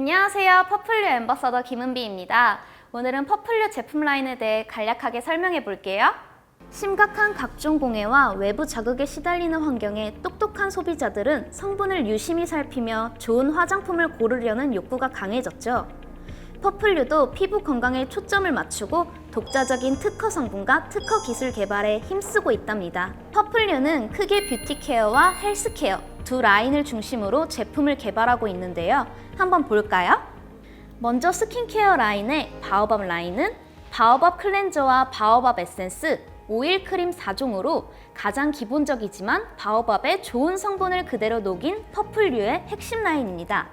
안녕하세요. 퍼플류 엠버서더 김은비입니다. 오늘은 퍼플류 제품 라인에 대해 간략하게 설명해 볼게요. 심각한 각종 공해와 외부 자극에 시달리는 환경에 똑똑한 소비자들은 성분을 유심히 살피며 좋은 화장품을 고르려는 욕구가 강해졌죠. 퍼플류도 피부 건강에 초점을 맞추고 독자적인 특허 성분과 특허 기술 개발에 힘쓰고 있답니다. 퍼플류는 크게 뷰티 케어와 헬스 케어 두 라인을 중심으로 제품을 개발하고 있는데요. 한번 볼까요? 먼저 스킨케어 라인의 바오밥 라인은 바오밥 클렌저와 바오밥 에센스, 오일 크림 4종으로 가장 기본적이지만 바오밥의 좋은 성분을 그대로 녹인 퍼플류의 핵심 라인입니다.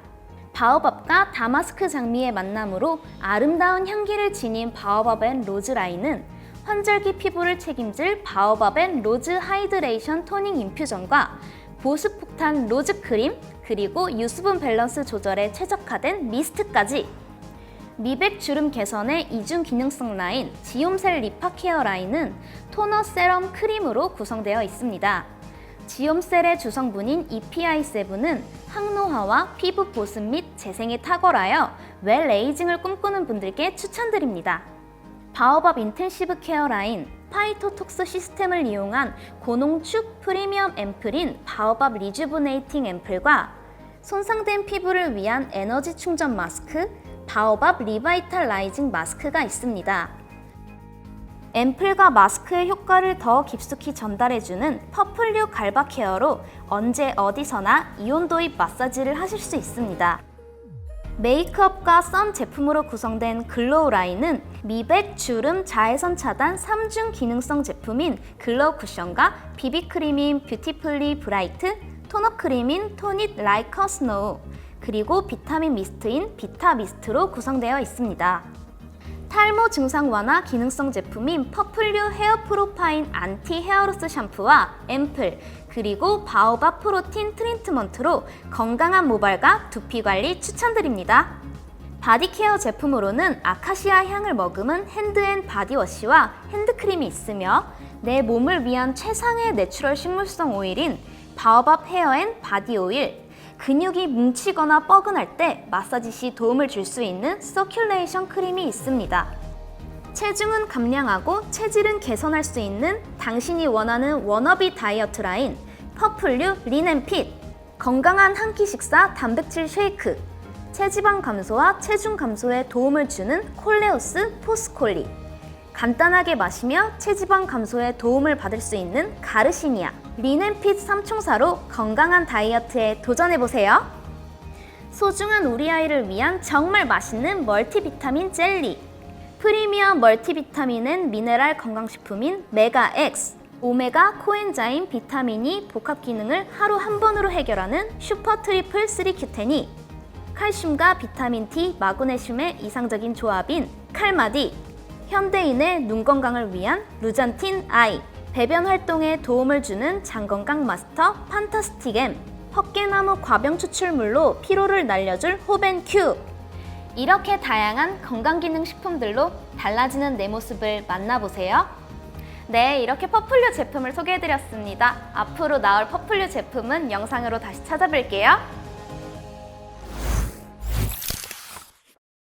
바오밥과 다마스크 장미의 만남으로 아름다운 향기를 지닌 바오밥 앤 로즈 라인은 환절기 피부를 책임질 바오밥 앤 로즈 하이드레이션 토닝 인퓨전과 보습 폭탄 로즈 크림 그리고 유수분 밸런스 조절에 최적화된 미스트까지 미백 주름 개선의 이중 기능성 라인 지옴셀 리파 케어 라인은 토너 세럼 크림으로 구성되어 있습니다. 지옴셀의 주성분인 EPI7은 항노화와 피부 보습 및 재생에 탁월하여 웰 에이징을 꿈꾸는 분들께 추천드립니다. 바오밥 인텐시브 케어 라인 파이토톡스 시스템을 이용한 고농축 프리미엄 앰플인 바오밥 리주브네이팅 앰플과 손상된 피부를 위한 에너지 충전 마스크 바오밥 리바이탈 라이징 마스크가 있습니다. 앰플과 마스크의 효과를 더 깊숙이 전달해주는 퍼플류 갈바 케어로 언제 어디서나 이온 도입 마사지를 하실 수 있습니다. 메이크업과 썸 제품으로 구성된 글로우 라인은 미백, 주름, 자외선 차단 3중 기능성 제품인 글로우 쿠션과 비비크림인 뷰티풀리 브라이트, 토너 크림인 토닛 라이커 스노우, 그리고 비타민 미스트인 비타 미스트로 구성되어 있습니다. 탈모 증상 완화 기능성 제품인 퍼플류 헤어 프로파인 안티 헤어로스 샴푸와 앰플 그리고 바오바 프로틴 트리트먼트로 건강한 모발과 두피 관리 추천드립니다. 바디케어 제품으로는 아카시아 향을 머금은 핸드앤 바디워시와 핸드크림이 있으며 내 몸을 위한 최상의 내추럴 식물성 오일인 바오밥 헤어앤 바디 오일 근육이 뭉치거나 뻐근할 때 마사지 시 도움을 줄 수 있는 서큘레이션 크림이 있습니다. 체중은 감량하고 체질은 개선할 수 있는 당신이 원하는 워너비 다이어트 라인 퍼플류 리넨핏 건강한 한 끼 식사 단백질 쉐이크. 체지방 감소와 체중 감소에 도움을 주는 콜레오스 포스콜리. 간단하게 마시며 체지방 감소에 도움을 받을 수 있는 가르시니아 리넨핏 삼총사로 건강한 다이어트에 도전해보세요. 소중한 우리 아이를 위한 정말 맛있는 멀티비타민 젤리 프리미엄 멀티비타민은 미네랄 건강식품인 메가엑스 오메가 코엔자임 비타민이 복합 기능을 하루 한 번으로 해결하는 슈퍼 트리플 3 큐텐이 칼슘과 비타민 T, 마그네슘의 이상적인 조합인 칼마디. 현대인의 눈 건강을 위한 루잔틴 아이. 배변 활동에 도움을 주는 장 건강 마스터 판타스틱 M 헛개나무 과병 추출물로 피로를 날려줄 호벤큐 이렇게 다양한 건강기능식품들로 달라지는 내 모습을 만나보세요. 네, 이렇게 퍼플류 제품을 소개해드렸습니다. 앞으로 나올 퍼플류 제품은 영상으로 다시 찾아뵐게요.